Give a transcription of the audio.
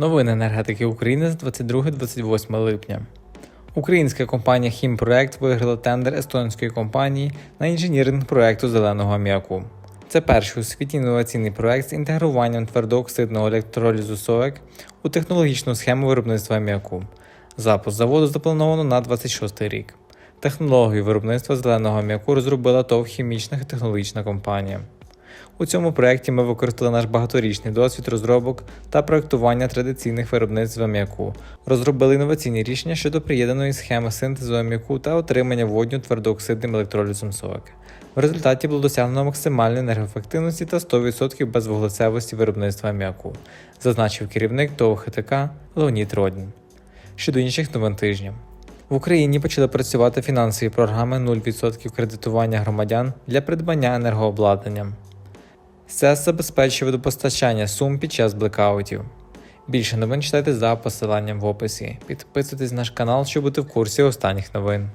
Новини енергетики України з 22-28 липня. Українська компанія Хімпроект виграла тендер естонської компанії на інженіринг проекту зеленого аміаку. Це перший у світі інноваційний проект з інтегруванням твердооксидного електролізу СОЕК у технологічну схему виробництва аміаку. Запуск заводу заплановано на 26 рік. Технологію виробництва зеленого аміаку розробила ТОВ хімічна технологічна компанія. У цьому проєкті ми використали наш багаторічний досвід розробок та проєктування традиційних виробництв аміаку, розробили інноваційні рішення щодо приєднаної схеми синтезу аміаку та отримання водню твердооксидним електролізом СОЕК. В результаті було досягнено максимальної енергоефективності та 100% безвуглецевості виробництва аміаку, зазначив керівник ТОВ ХТК Леонід Родін. Щодо інших новин тижня. В Україні почали працювати фінансові програми 0% кредитування громадян для придбання енергообладнання. СЕС забезпечує водопостачання сум під час блекаутів. Більше новин читайте за посиланням в описі. Підписуйтесь на наш канал, щоб бути в курсі останніх новин.